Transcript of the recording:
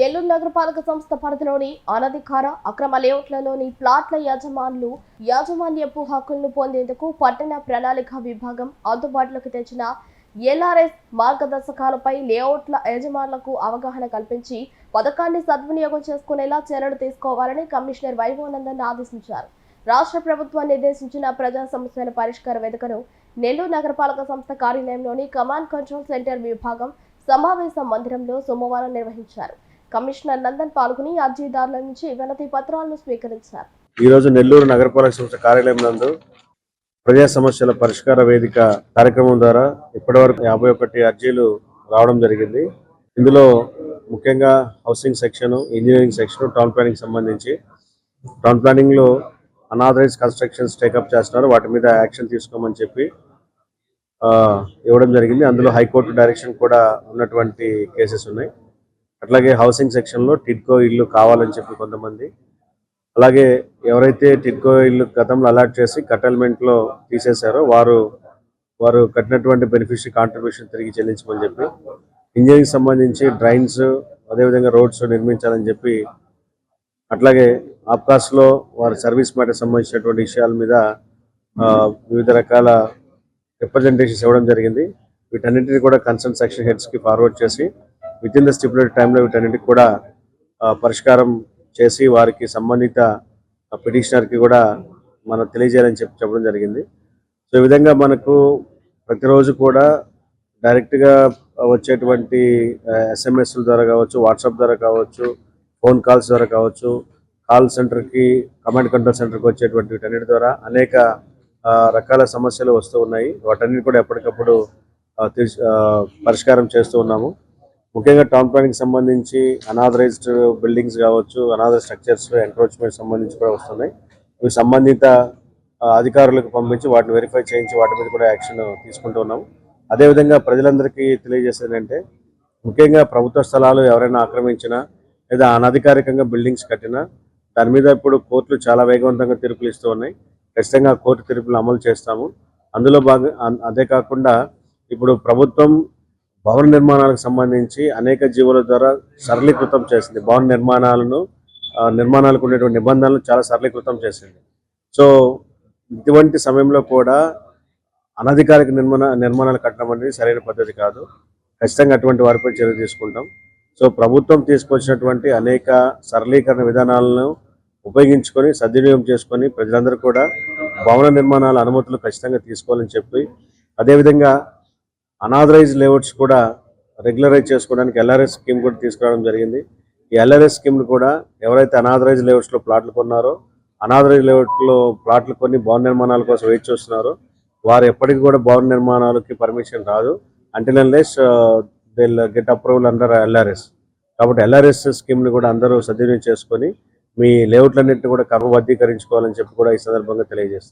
నెల్లూరు నగరపాలక సంస్థ పరిధిలోని అనధికార అక్రమ లేఅవుట్లలోని ప్లాట్ల యజమానులు యాజమాన్యపు హక్కులను పొందేందుకు పట్టణ ప్రణాళిక విభాగం అందుబాటులోకి తెచ్చిన ఎల్ఆర్ఎస్ మార్గదర్శకాలపై లేఅవుట్ల యజమానులకు అవగాహన కల్పించి పథకాన్ని సద్వినియోగం చేసుకునేలా చర్యలు తీసుకోవాలని కమిషనర్ వైభవానందన్ ఆదేశించారు. రాష్ట్ర ప్రభుత్వం నిర్దేశించిన ప్రజా సమస్యల పరిష్కార వేదికను నెల్లూరు నగరపాలక సంస్థ కార్యాలయంలోని కమాండ్ కంట్రోల్ సెంటర్ విభాగం సమావేశ మందిరంలో సోమవారం నిర్వహించారు. కమిషనర్ నందన్ పాల్గొని అర్జీదారుల నుంచి వినతి పత్రాలను స్వీకరించారు. ఈరోజు నెల్లూరు నగరపాలక సంస్థ కార్యాలయం నందు ప్రజా సమస్యల పరిష్కార వేదిక కార్యక్రమం ద్వారా ఇప్పటివరకు యాభై ఒకటి అర్జీలు రావడం జరిగింది. ఇందులో ముఖ్యంగా housing section engineering section town planning సంబంధించి టౌన్ ప్లానింగ్లో అనాథరైజ్ కన్స్ట్రక్షన్స్ టేకప్ చేస్తున్నారు. వాటి మీద యాక్షన్ తీసుకోమని చెప్పి ఇవ్వడం జరిగింది. అందులో హైకోర్టు డైరెక్షన్ కూడా ఉన్నటువంటి కేసెస్ ఉన్నాయి. అట్లాగే హౌసింగ్ సెక్షన్లో టిడ్కో ఇల్లు కావాలని చెప్పి కొంతమంది అలాగే ఎవరైతే టిడ్కో ఇల్లు గతంలో అలాట్ చేసి కటల్మెంట్లో తీసేశారో వారు వారు కట్టినటువంటి బెనిఫిషరీ కాంట్రిబ్యూషన్ తిరిగి చెల్లించమని చెప్పి ఇంజనీరింగ్ సంబంధించి డ్రైన్స్ అదేవిధంగా రోడ్స్ నిర్మించాలని చెప్పి అట్లాగే ఆప్కాస్లో వారి సర్వీస్ మ్యాటర్ సంబంధించినటువంటి విషయాల మీద వివిధ రకాల రిప్రజెంటేషన్స్ ఇవ్వడం జరిగింది. వీటన్నింటినీ కూడా కన్సర్న్ సెక్షన్ హెడ్స్కి ఫార్వర్డ్ చేసి విత్ ఇన్ ద స్టిపులేటెడ్ టైంలో వీటన్నిటికి కూడా పరిష్కారం చేసి వారికి సంబంధిత పిటిషనర్కి కూడా మనం తెలియజేయాలని చెప్పి చెప్పడం జరిగింది. సో ఈ విధంగా మనకు ప్రతిరోజు కూడా డైరెక్ట్గా వచ్చేటువంటి ఎస్ఎంఎస్ల ద్వారా కావచ్చు వాట్సాప్ ద్వారా కావచ్చు ఫోన్ కాల్స్ ద్వారా కావచ్చు కాల్ సెంటర్కి కమాండ్ కంట్రోల్ సెంటర్కి వచ్చేటువంటి వీటన్నిటి ద్వారా అనేక రకాల సమస్యలు వస్తూ ఉన్నాయి. వాటన్నిటి కూడా ఎప్పటికప్పుడు పరిష్కారం చేస్తూ ఉన్నాము. ముఖ్యంగా టౌన్ ప్లానింగ్ సంబంధించి అనాథరైజ్డ్ బిల్డింగ్స్ కావచ్చు అనాథర్ స్ట్రక్చర్స్ ఎంక్రోచ్మెంట్ సంబంధించి కూడా వస్తున్నాయి. ఇవి సంబంధిత అధికారులకు పంపించి వాటిని వెరిఫై చేయించి వాటి మీద కూడా యాక్షన్ తీసుకుంటూ ఉన్నాము. అదేవిధంగా ప్రజలందరికీ తెలియజేసేది అంటే ముఖ్యంగా ప్రభుత్వ స్థలాలు ఎవరైనా ఆక్రమించినా లేదా అనధికారికంగా బిల్డింగ్స్ కట్టినా దాని మీద ఇప్పుడు కోర్టులు చాలా వేగవంతంగా తీర్పులు ఇస్తూ ఉన్నాయి. ఖచ్చితంగా కోర్టు తీర్పులు అమలు చేస్తాము. అందులో భాగం అదే కాకుండా ఇప్పుడు ప్రభుత్వం భవన నిర్మాణాలకు సంబంధించి అనేక జీవుల ద్వారా సరళీకృతం చేసింది. భవన నిర్మాణాలను నిర్మాణాలకు ఉండేటువంటి నిబంధనలు చాలా సరళీకృతం చేసింది. సో ఇటువంటి సమయంలో కూడా అనధికారిక నిర్మాణ నిర్మాణాలు కట్టడం అనేది సరైన పద్ధతి కాదు. ఖచ్చితంగా అటువంటి వారిపై చర్య తీసుకుంటాం. సో ప్రభుత్వం తీసుకొచ్చినటువంటి అనేక సరళీకరణ విధానాలను ఉపయోగించుకొని సద్వినియోగం చేసుకొని ప్రజలందరూ కూడా భవన నిర్మాణాల అనుమతులు ఖచ్చితంగా తీసుకోవాలని చెప్పి అదేవిధంగా అనాథరైజ్ లేఅవుట్స్ కూడా రెగ్యులరైజ్ చేసుకోవడానికి ఎల్ఆర్ఎస్ స్కీమ్ కూడా తీసుకురావడం జరిగింది. ఈ ఎల్ఆర్ఎస్ స్కీమ్ కూడా ఎవరైతే అనాథరైజ్ లేఅవుట్స్లో ప్లాట్లు కొన్నారో అనాథరైజ్ లేఅవుట్లో ప్లాట్లు కొని భవన నిర్మాణాల కోసం వెయిట్ చేస్తున్నారో వారు ఎప్పటికీ కూడా భవన నిర్మాణాలకి పర్మిషన్ రాదు. Until unless they get approval under LRS. కాబట్టి ఎల్ఆర్ఎస్ స్కీమ్ని కూడా అందరూ సద్వినియోగం చేసుకొని మీ లేఅవుట్లన్నింటినీ కూడా క్రమబద్ధీకరించుకోవాలని చెప్పి కూడా ఈ సందర్భంగా తెలియజేస్తుంది